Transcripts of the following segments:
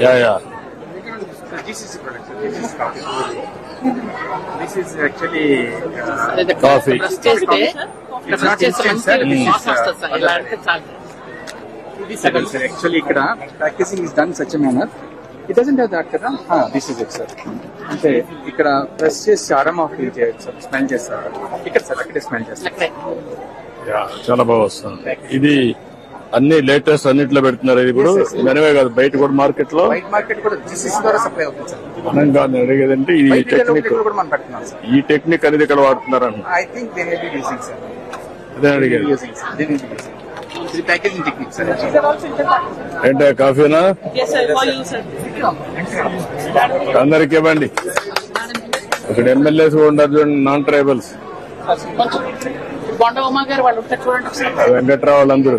Yeah yeah So GCC product, sir. This is coffee. This is actually uh, Coffee. Press చేస్తే It's not press చేస్తే instant, sir. మంచి This is, వాసన uh, వస్తుంది sir ఇలా అంటే చాలు ఇది సెకండ్ sir, actually ఇక్కడ packaging is done such manner it doesn't have that కదా? దిస్ ఇస్ ఇట్ సార్ అంటే ఇక్కడ ప్రెస్ చేసి ఆరామ ఫీల్ చేయొచ్చు సార్ స్మెల్ చేస్తారు ఇక్కడ సార్ అక్కడే స్మెల్ చేస్తారు అక్కడే. యా చాలా బాగా వస్తుంది. ఇది అన్ని లేటెస్ట్ అన్నిట్లో పెడుతున్నారు ఇది ఇప్పుడు. మనమే కాదు బయట కూడా మార్కెట్లో వైట్ మార్కెట్ కూడా జిసిసి ద్వారా సప్లై అవుతుంది సార్ మనం కాదు ఈ టెక్నిక్ కూడా మనం పెడుతున్నాం సార్ ఈ టెక్నిక్ అనేది ఇక్కడ వాడుతున్నారని I think they may be using sir అదే అడిగేది ఏంటో కాఫీనా Yes, sir. For you, sir. అందరికి ఇవ్వండి ఇక్కడ ఎమ్మెల్యేస్ కూడా ఉన్నారు చూడండి నాన్ ట్రైబల్స్ వెంకట్రావు వాళ్ళందరూ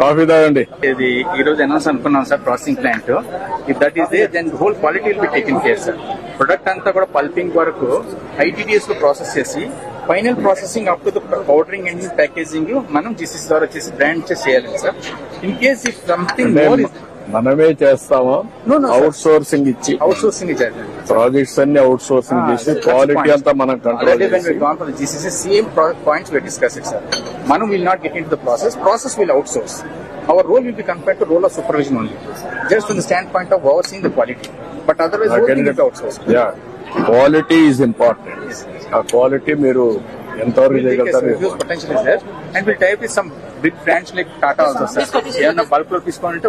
కాఫీ తాగండి. ఇది ఈ రోజు అనౌన్స్ అనుకున్నాం sir processing plant if that is they then whole quality will be taken care sir product అంతా కూడా పల్పింగ్ వరకు ఐటీడీఎస్లో ప్రాసెస్ చేసి final processing up to the powdering and packaging మనం జీసీసీ ద్వారా చేసి బ్రాండ్ చేసి చేయాలి sir in case if something more మనమే చేస్తామా. అవుట్ సోర్సింగ్ ఇచ్చి అవుట్ సోర్సింగ్ ప్రాజెక్ట్స్ అన్ని అవుట్ సోర్సింగ్ చేసి క్వాలిటీ అంతా మనం control pro- points we discussed it, sir. Manu will not get into the process. Process will outsource. Our role will be compared to role of supervision only, just from the standpoint of overseeing the quality. But otherwise, whole thing will be outsourced. Yeah quality is important ఆ quality మీరు ఎంతవరకు చేయగలుగుతారు huge potential is there, and we'll tie up with some big brands like Tata also, sir. ఏమన్నా బల్క్లో తీసుకోవాలంటే